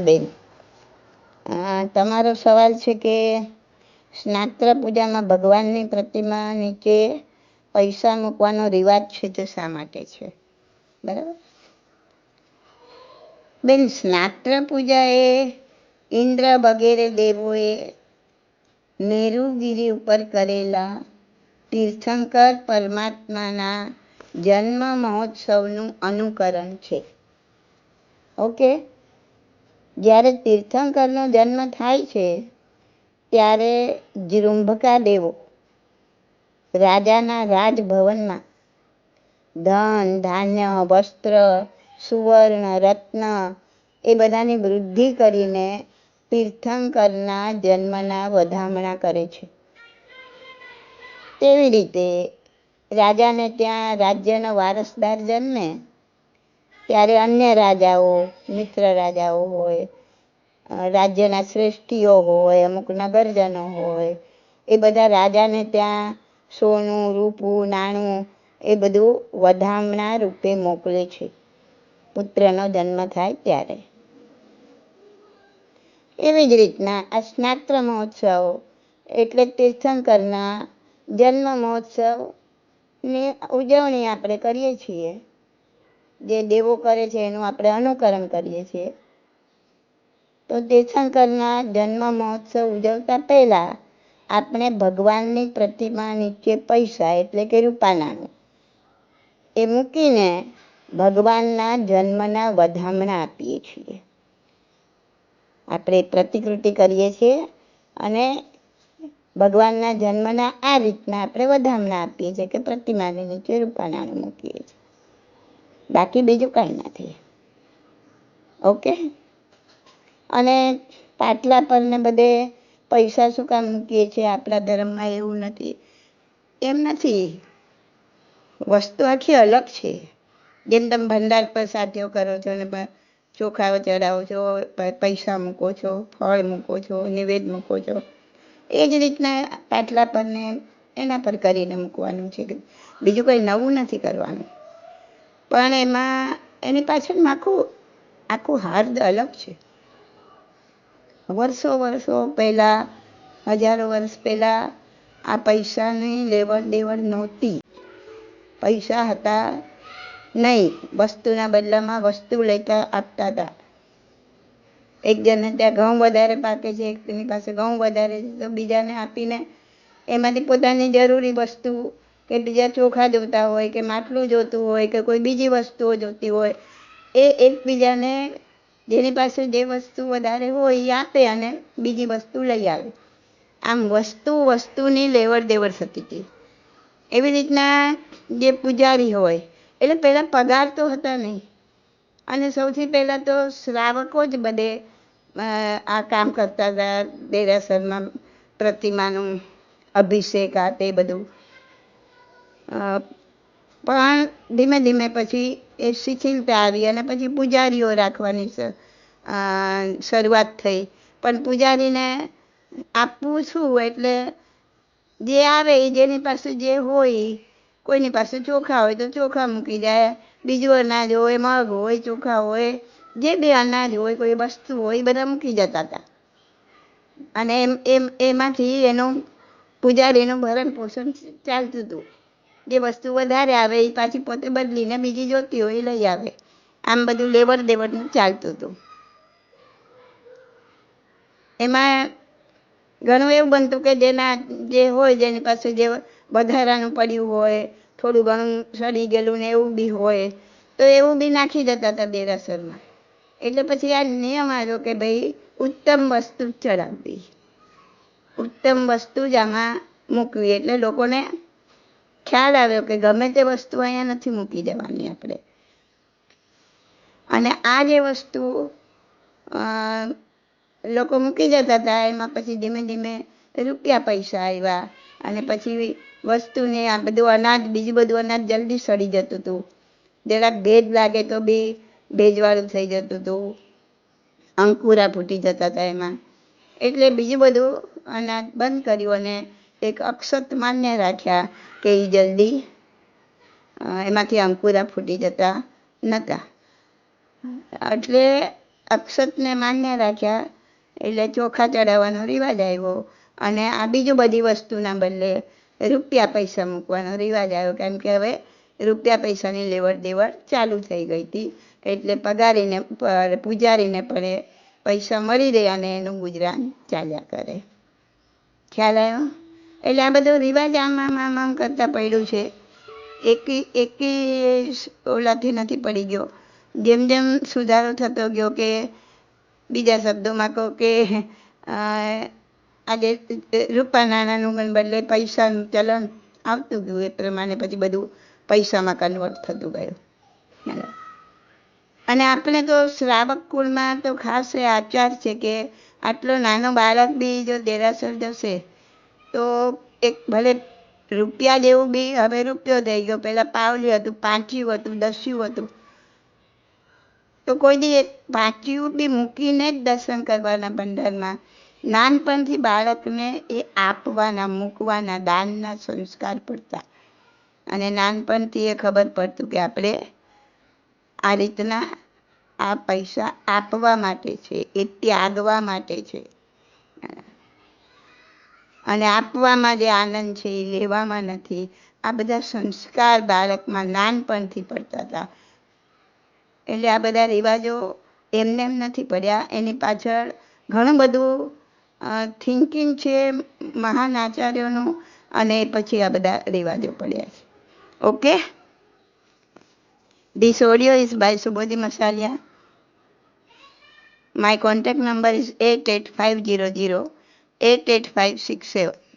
બેન તમારો સવાલ છે કે સ્નાત્ર પૂજામાં ભગવાનની પ્રતિમા નીચે પૈસા મૂકવાનો રિવાજ છે તે શા માટે છે? બરાબર? બેન, સ્નાત્ર પૂજા એ ઇન્દ્ર વગેરે દેવોએ મેરુગીરી ઉપર કરેલા તીર્થંકર પરમાત્માના જન્મ મહોત્સવનું અનુકરણ છે. ઓકે? જ્યારે તીર્થંકરનો જન્મ થાય છે, ત્યારે જૃંભકા દેવો રાજાના રાજભવનમાં ધન, ધાન્ય, વસ્ત્ર, સુવર્ણ, રત્ન એ બધાની વૃદ્ધિ કરીને તીર્થંકરના જન્મના વધામણા કરે છે. તેવી રીતે રાજાને ત્યાં રાજ્યનો વારસદાર જન્મે ત્યારે અન્ય રાજાઓ, મિત્ર રાજાઓ હોય રાજ્યના શ્રેષ્ઠીઓ હોય, અમુક નગરજનો હોય, એ બધા રાજાને ત્યાં સોનું, રૂપું, નાણું એ બધું વધામણા રૂપે મોકલે છે. પુત્રનો જન્મ થાય ત્યારે. એવી જ રીતના આ સ્નાત્ર મહોત્સવ એટલે તીર્થંકરના જન્મ મહોત્સવની ઉજવણી આપણે કરીએ છીએ. જે દેવો કરે છે, એનું આપણે અનુકરણ કરીએ છીએ. તો તીર્થંકરના જન્મ મહોત્સવ ઉજવતા પહેલા આપણે ભગવાનની પ્રતિમા નીચે પૈસા એટલે કે રૂપાનાનું એ મૂકીને ભગવાનના જન્મના વધામણા આપીએ છીએ. આપણે પ્રતિકૃતિ કરીએ છીએ અને ભગવાનના જન્મના આ રીતના આપણે વધામણા આપીએ છીએ કે પ્રતિમાની નીચે રૂપાનાણું મૂકીએ છીએ. બાકી બીજું કાંઈ નથી. ઓકે અને પાટલા પર ને બધે પૈસા શું કામ મૂકીએ છીએ? આપણા ધર્મમાં એવું નથી. એમ નથી. વસ્તુ આખી અલગ છે. જેમ તમે ભંડાર પર સાધ્યો કરો છો ને ચોખાઓ ચડાવો છો પૈસા મૂકો છો, ફળ મૂકો છો, નિવેદ મૂકો છો, એ જ રીતના પાટલા પર ને એના પર કરીને મૂકવાનું છે. બીજું કંઈ નવું નથી કરવાનું. પણ એમાં, એની પાછળ આખું આખું હાર્દ અલગ છે. વર્ષો વર્ષો પહેલાં, હજારો વર્ષ પહેલાં આ પૈસાની લેવડ દેવડ નહોતી. પૈસા હતા નહીં, વસ્તુના બદલામાં વસ્તુ લેતા આપતા હતા. એક જણને ત્યાં ઘઉં વધારે પાકે છે એકની પાસે ઘઉં વધારે છે, તો બીજાને આપીને એમાંથી પોતાની જરૂરી વસ્તુ કે બીજા ચોખા જોતા હોય, કે માટલું જોતું હોય, કે કોઈ બીજી વસ્તુઓ જોતી હોય, એ એકબીજાને જેની પાસે જે વસ્તુ વધારે હોય એ આપે અને બીજી વસ્તુ લઈ આવે. આમ વસ્તુ વસ્તુની લેવડ દેવડ થતી હતી. એવી રીતના જે પૂજારી હોય, એટલે પહેલાં પગાર તો હતા નહીં. અને સૌથી પહેલાં તો શ્રાવકો જ બધે આ કામ કરતા હતા, દેરાસરમાં પ્રતિમાનું અભિષેક આ તે બધું. પણ ધીમે ધીમે પછી એ શિથિલતા આવી અને પછી પૂજારીઓ રાખવાની શરૂઆત થઈ. પણ પૂજારીને આપવું શું એટલે જે આવે એ જેની પાસે જે હોય, કોઈની પાસે ચોખા હોય તો ચોખા મૂકી જાય. બીજું અનાજ હોય, મગ હોય, ચોખા હોય, જે બે અનાજ હોય, કોઈ વસ્તુ હોય, એ બધા મૂકી જતા હતા. અને એમ એમ, એમાંથી એનું પૂજારીનું ભરણ પોષણ ચાલતું હતું. જે વસ્તુ વધારે આવે એ પાછી પોતે બદલીને બીજી જોતી હોય એ લઈ આવે. આમ બધું લેવડ દેવડનું ચાલતું હતું. એમાં ઘણું એવું બનતું કે જેના જે હોય, જેની પાસે જે વધારાનું પડ્યું હોય, થોડું ઘણું સડી ગયેલું ને એવું બી હોય, તો એવું બી નાખી જતા હતા દેરાસરમાં. એટલે પછી આ નિયમ આવ્યો કે ભાઈ, ઉત્તમ વસ્તુ જ ચડાવવી. ઉત્તમ વસ્તુ જ આમાં મૂકવી. એટલે લોકોને ખ્યાલ આવ્યો કે ગમે તે વસ્તુ અહીંયા નથી મૂકી દેવાની આપણે. અને આ જે વસ્તુ લોકો મૂકી જતા હતા, એમાં પછી ધીમે ધીમે રૂપિયા પૈસા આવ્યા અને પછી વસ્તુને આ બધું અનાજ, બીજું બધું અનાજ જલ્દી સડી જતું હતું. જરાક ભેજ લાગે તો બી ભેજવાળું થઈ જતું હતું. અંકુરા ફૂટી જતા હતા એમાં. એટલે બીજું બધું અનાજ બંધ કર્યું અને એક અક્ષત માન્ય રાખ્યા કે એ જલ્દી એમાંથી અંકુરા ફૂટી જતા નહોતા એટલે અક્ષતને માન્ય રાખ્યા એટલે ચોખા ચડાવવાનો રિવાજ આવ્યો અને આ બીજું બધી વસ્તુના બદલે રૂપિયા પૈસા મૂકવાનો રિવાજ આવ્યો, કેમ કે હવે રૂપિયા પૈસાની લેવડ દેવડ ચાલુ થઈ ગઈ હતી. એટલે પગારીને પૂજારીને એ પૈસા મળી રહે અને એનું ગુજરાન ચાલ્યા કરે. ખ્યાલ આવ્યો? એટલે આ બધો રિવાજ આમ આમ આમ આમ કરતાં પડ્યું છે. એકી એકી ઓલાથી નથી પડી ગયો. જેમ જેમ સુધારો થતો ગયો કે બીજા શબ્દોમાં કહો કે આજે રૂપા નાણાંનું બદલે પૈસાનું ચલણ આવતું ગયું. એ પ્રમાણે પછી બધું પૈસામાં કન્વર્ટ થતું ગયું. અને આપણે તો શ્રાવક કુળમાં તો ખાસ આચાર છે કે આટલો નાનો બાળક બી જો દેરાસર જશે તો એક ભલે રૂપિયા જેવું બી હવે રૂપિયો થઈ ગયો. પહેલાં પાવલી હતું, પાંચિયું હતું, દસ્યું હતું. તો કોઈ દી એક બી મૂકીને જ દર્શન કરવાના ભંડારમાં નાનપણથી બાળકને એ આપવાના, મૂકવાના, દાનના સંસ્કાર પડતા. અને નાનપણથી એ ખબર પડતું કે આપણે આ રીતના આ પૈસા આપવા માટે છે, એ ત્યાગવા માટે છે. અને આપવામાં જે આનંદ છે એ લેવામાં નથી. આ બધા સંસ્કાર બાળકમાં નાનપણથી પડતા હતા. એટલે આ બધા રિવાજો એમને એમ નથી પડ્યા. એની પાછળ ઘણું બધું થિંકિંગ છે, મહાન આચાર્યોનું, અને પછી આ બધા રિવાજો પડ્યા છે. Okay This audio is by Subodhi Masalia. My contact number is eight eight five six seven